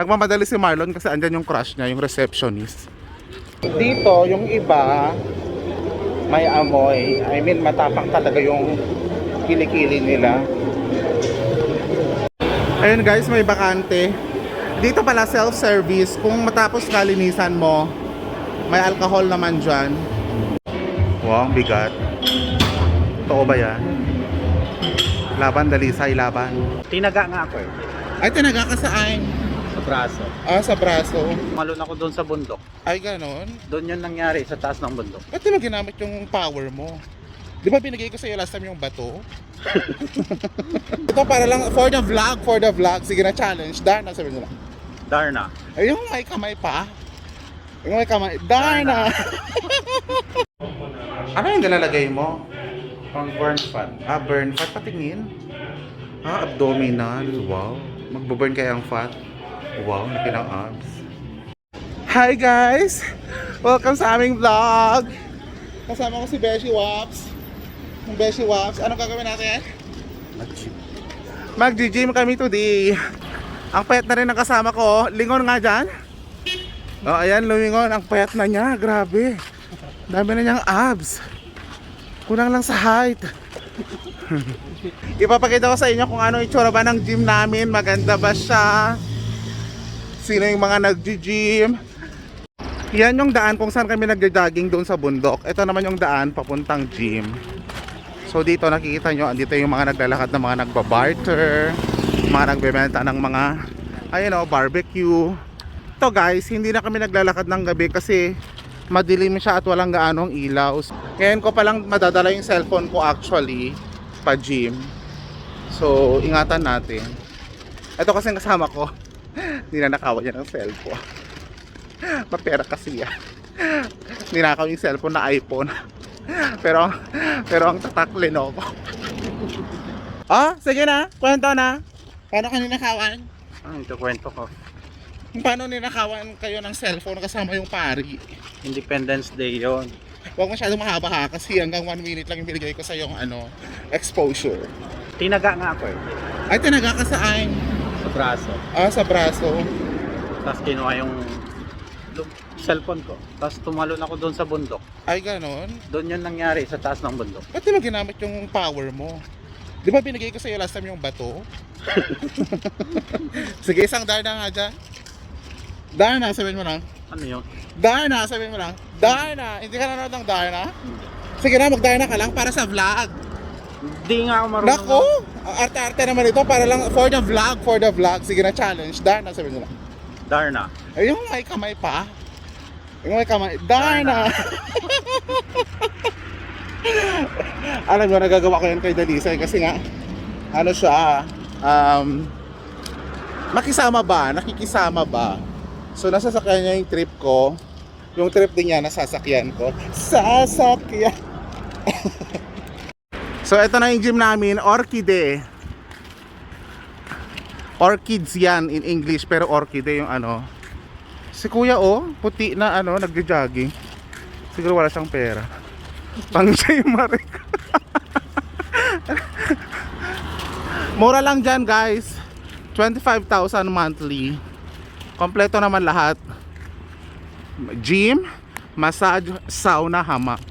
Nagmamadali si Marlon kasi andyan yung crush niya, yung receptionist. Dito, yung iba, may amoy. I mean, matapang talaga yung kilikili nila. Ayun guys, may bakante. Dito pala self-service. Kung matapos kalinisan mo, may alcohol naman dyan. Wow, ang bigat. Totoo ba yan? Laban, dalisay, laban. Tinaga nga ako eh. Ay, tinaga ka saan? Sa braso. Ah, sa braso. Malun ako doon sa bundok. Ay, ganon. Doon yun nangyari sa taas ng bundok. Ba't di mo ginamit yung power mo? Di ba binigay ko sa'yo last time yung bato? Ito para lang for the vlog, for the vlog. Sige na challenge. Darna, sabi nila. Darna. Ay, yung may kamay pa. Yung may kamay. Darna! ano yung nalalagay mo? Pang burn fat. Ah, burn fat. Patingin. Ah, abdominal. Wow. Magbo-burn kaya ang fat. Wow, laki ng abs. Hi guys! Welcome sa aming vlog! Kasama ko si Beshi Waps. Yung Beshi Waps. Anong gagawin natin? Mag-chip. Mag-gym kami today. Ang payat na rin ang kasama ko. Lingon nga dyan. Oh, ayan, lumingon. Ang payat na niya. Grabe. Dami na niyang abs. Kulang lang sa height. Ipapakita ko sa inyo kung ano itsura ba ng gym namin. Maganda ba siya? Sino yung mga nag-gym? Yan yung daan kung saan kami nagja-jogging doon sa bundok. Ito naman yung daan papuntang gym. So dito nakikita nyo, andito yung mga naglalakad ng mga nagbabarter, mga nagbebenta ng mga, ayun o, barbecue. Ito guys, hindi na kami naglalakad ng gabi kasi madilim siya at walang gaanong ilaw. Ngayon ko palang madadala yung cellphone ko actually, pa gym. So, ingatan natin. Ito kasi kasama ko, hindi na nakawa niya ng cellphone. Mapera kasi yan. Ninakaw yung cellphone na iPhone. pero pero ang tatak Lenovo. ah, sige na. Kwento na. Paano ka ninakawan? Ah, ito kwento ko. Paano ninakawan kayo ng cellphone kasama yung pari? Independence Day yon. Huwag masyadong mahaba ha kasi hanggang 1 minute lang yung binigay ko sa yung ano, exposure. Tinaga nga ako eh. Ay, tinaga ka saan? Sa braso. Ah, sa braso. Tapos kinuha yung lu- cellphone ko. Tapos tumalon ako doon sa bundok. Ay, ganon. Doon yun nangyari sa taas ng bundok. Ba't di mo ginamit yung power mo? Di ba binigay ko sa iyo last time yung bato? Sige, isang Darna nga dyan. Darna, sabihin mo lang. Ano yun? Darna, sabihin mo lang. Darna, hindi ka nanonood ng Darna? Sige na, mag-Darna ka lang para sa vlog. Hindi nga ako marunong. Nako, arte-arte naman ito para lang for the vlog, for the vlog. Sige na, challenge. Darna, sabihin mo lang. Darna. Ay, yung may kamay pa. Yung may kamay. Darna! Alam mo, nagagawa ko yun kay Dalisay kasi nga, ano siya, um, makisama ba? Nakikisama ba? So, nasasakyan niya yung trip ko. Yung trip din niya, nasasakyan ko. Sasakyan! so, ito na yung gym namin, Orchide. Orchids yan in English, pero orchide yung ano. Si kuya oh, puti na ano, nagja-jogging. Siguro wala siyang pera. Pang J. Marek. Mura lang dyan guys. 25,000 monthly. Kompleto naman lahat. Gym, massage, sauna, hamak.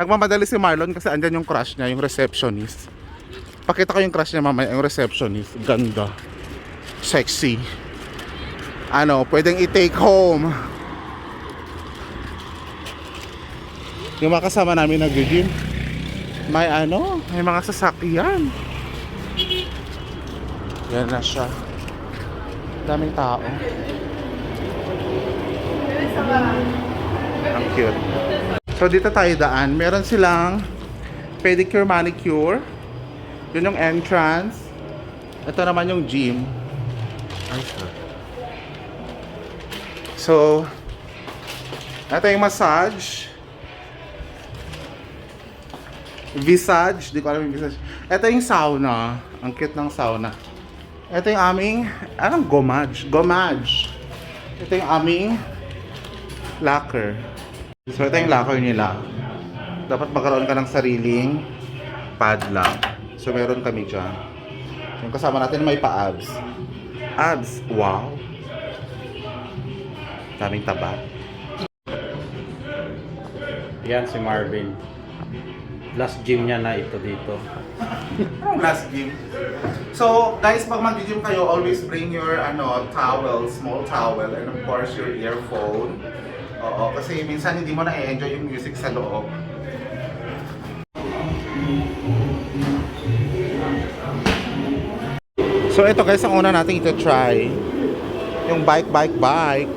Nagmamadali si Marlon kasi andyan yung crush niya, yung receptionist. Pakita ko yung crush niya mamaya, yung receptionist. Ganda. Sexy. Ano, pwedeng i-take home. Yung mga kasama namin nag-gym. May ano, may mga sasakyan. Yan na siya. Daming tao. Ang cute. So dito tayo daan. Meron silang pedicure, manicure. Yun yung entrance. Ito naman yung gym. Ay. So, ito yung massage. Visage, di ko alam yung visage. Ito yung sauna. Ang cute ng sauna. Ito yung aming, anong gomage? Gomage. Ito yung aming locker. So, ito yung locker nila. Dapat magkaroon ka ng sariling padlock. So, meron kami dyan. Yung kasama natin may pa-abs. Abs, wow. Daming taba. Yan si Marvin. Last gym niya na ito dito. Anong last gym? So, guys, pag mag-gym kayo, always bring your ano, towel, small towel, and of course, your earphone. Oo, kasi minsan hindi mo na-enjoy yung music sa loob. So, ito guys, ang una natin ito try. Yung bike, bike, bike.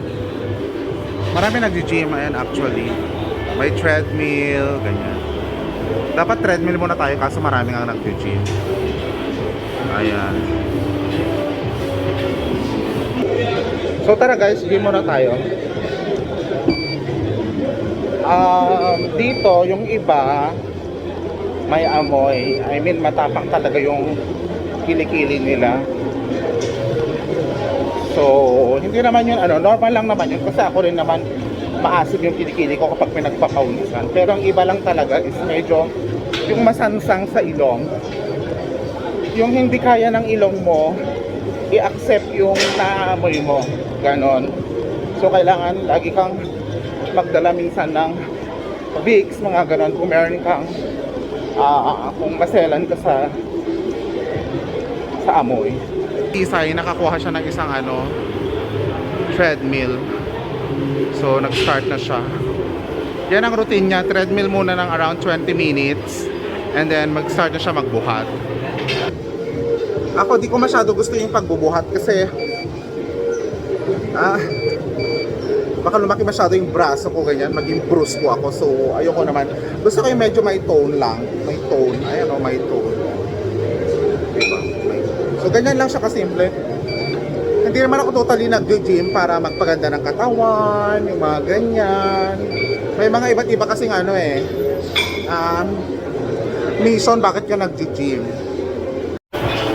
Marami nag-gym, ayan actually. May treadmill, ganyan. Dapat treadmill muna tayo kaso marami nga nag-gym. Ayan. So tara guys, gym muna tayo. Um, dito yung iba may amoy. I mean matapang talaga yung kilikili nila. So, hindi naman yun ano, normal lang naman yun kasi ako rin naman maasim yung kilikili ko kapag pinagpapaunisan. Pero ang iba lang talaga is medyo yung masansang sa ilong. Yung hindi kaya ng ilong mo, i-accept yung naamoy mo. Ganon. So, kailangan lagi kang magdala minsan ng Vicks, mga ganon. Kung meron kang, ah, kung maselan ka sa sa amoy. Isay, nakakuha siya ng isang ano, treadmill. So, nag-start na siya. Yan ang routine niya. Treadmill muna ng around 20 minutes. And then, mag-start na siya magbuhat. Ako, di ko masyado gusto yung pagbubuhat kasi ah, baka lumaki masyado yung braso ko ganyan, maging bruise ko ako. So, ayoko naman. Gusto ko yung medyo may tone lang. May tone. Ayan o, may tone. Diba? May tone. So, ganyan lang siya kasimple. Hindi naman ako totally nag-gym para magpaganda ng katawan, yung mga ganyan. May mga iba't iba kasing ano eh. Um, mission bakit ka nag-gym.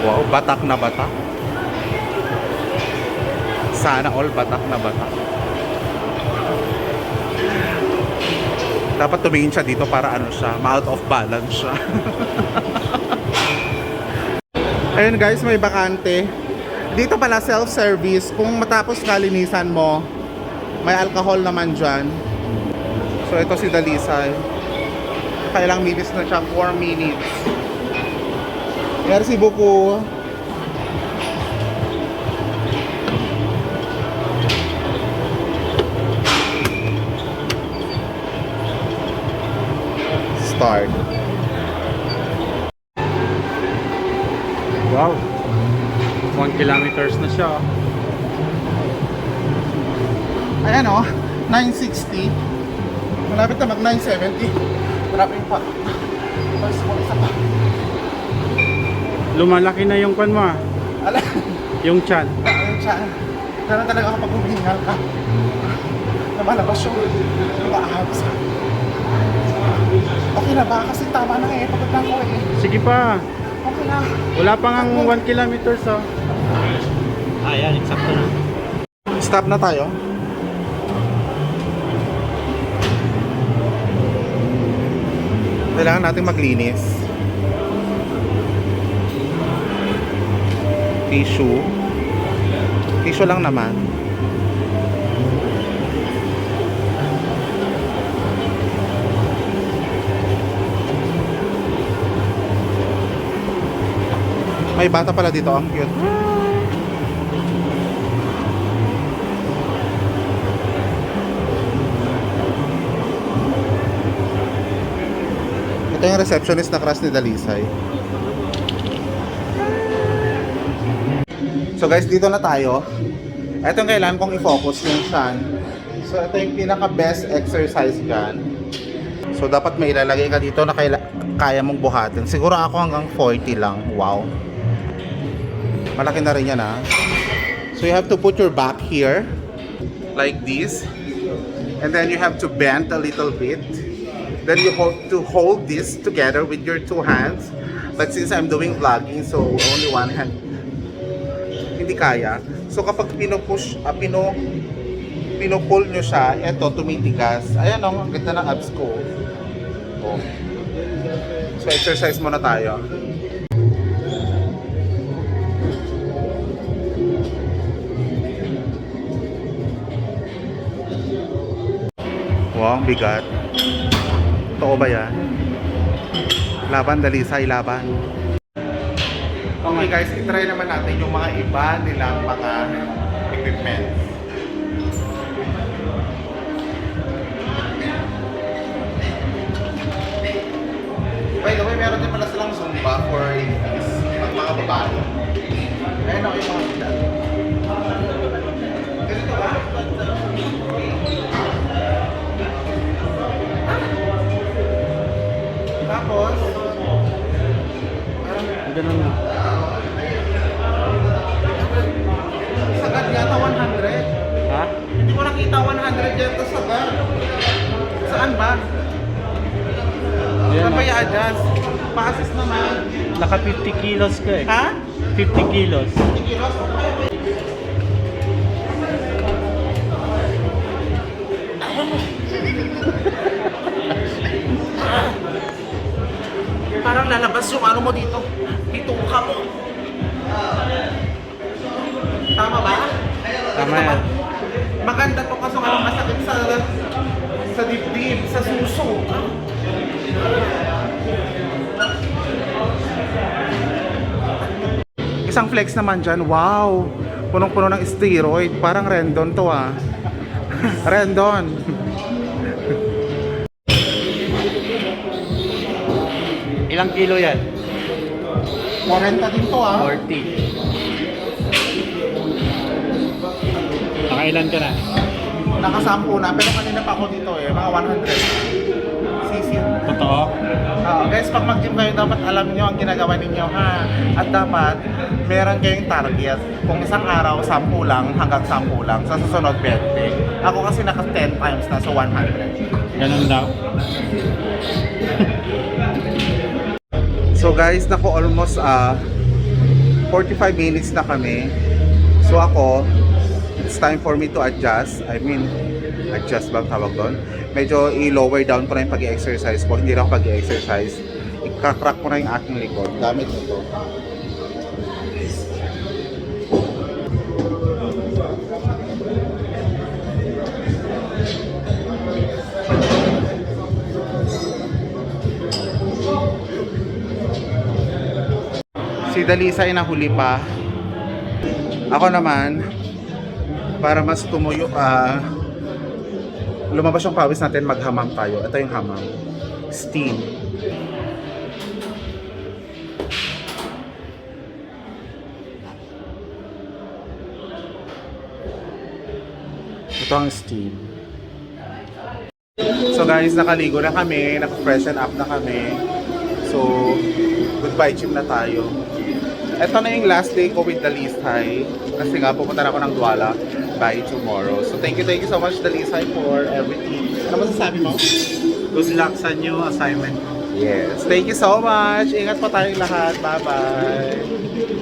Wow, batak na batak. Sana all batak na batak. Dapat tumingin siya dito para ano siya, ma-out of balance siya. Ayun guys, may bakante. Dito pala self-service. Kung matapos kalinisan mo, may alcohol naman dyan. So ito si Dalisay. Kailang minutes na siya? 4 minutes. Merci beaucoup. Start. Wow. 1 kilometers na siya. oh. Ayan o, 960. Malapit na mag 970. Maraming pa. Mas mo isa pa. Lumalaki na yung kwan mo ah. Ala, Yung chan. ayun siya. Pero talaga kapag humingal ka, lumalabas yung mga abs. Okay na ba? Kasi tama na eh. Pagod na ako eh. Sige pa. Okay na. Wala pa nga 1 kilometers oh. Ah, yan. Eksakto na. Stop na tayo. Kailangan natin maglinis. Tissue. Tissue lang naman. May bata pala dito, ang cute. Ito yung receptionist na crush ni Dalisay. So guys, dito na tayo. Ito yung kailangan kong i-focus yung shan. So ito yung pinaka-best exercise dyan. So dapat may ilalagay ka dito na kaya mong buhatin. Siguro ako hanggang 40 lang. Wow. Malaki na rin yan ha. So you have to put your back here. Like this. And then you have to bend a little bit. Then you have to hold this together with your two hands. But since I'm doing vlogging, so only one hand, hindi kaya. So kapag pinupush, uh, pino, pinupull nyo siya, eto, tumitigas. Ayan o, ang ganda ng abs ko. Oh. So exercise muna tayo. Wow, ang bigat. Totoo ba yan? Laban, dalisay, laban. Okay guys, itry naman natin yung mga iba nilang mga equipment. By the way, meron din pala silang Zumba for ladies, mga babae. Ayun ako yung mga Ganun. sagad yata 100. Ha? Hindi ko nakita 100 yata sagad. Saan ba? Saan ba i-adjust? Pa-assist naman. Naka 50 kilos ka eh. Ha? 50 kilos. 50 kilos? Parang lalabas yung ano mo dito. Bituka mo. Tama ba? Tama yan. Maganda to kaso nga masakit sa sa dibdib, sa suso. Isang flex naman dyan, wow! Punong-puno ng steroid, parang Rendon to ah. Rendon. Ilang kilo yan? 40 din to ah. 40. Nakailan ka na? Nakasampu na, pero kanina pa ako dito eh, mga 100. CC. Totoo? Oo, guys, pag mag-gym kayo, dapat alam nyo ang ginagawa ninyo ha. At dapat, meron kayong target. Kung isang araw, 10 lang hanggang 10 lang. Sa susunod, 20. Ako kasi naka 10 times na, so 100. Ganun daw. So guys, nako almost ah 45 minutes na kami. So ako, it's time for me to adjust. I mean, adjust bang tawag doon? Medyo i-lower down ko na yung pag-exercise ko. Hindi lang pag-exercise. Ikakrack ko na yung aking likod. Gamit ito. Si Dalisa ay nahuli pa. Ako naman, para mas tumuyo, ah, lumabas yung pawis natin, maghamam tayo. Ito yung hamam. Steam. Ito ang steam. So guys, nakaligo na kami, naka-freshen up na kami. So, goodbye gym na tayo. Ito na yung last day ko with high. Kasi nga, pupunta na ako ng Douala by tomorrow. So, thank you, thank you so much, high, for everything. Ano masasabi mo? Good luck sa new assignment. Yes. Thank you so much. Ingat po tayong lahat. Bye-bye.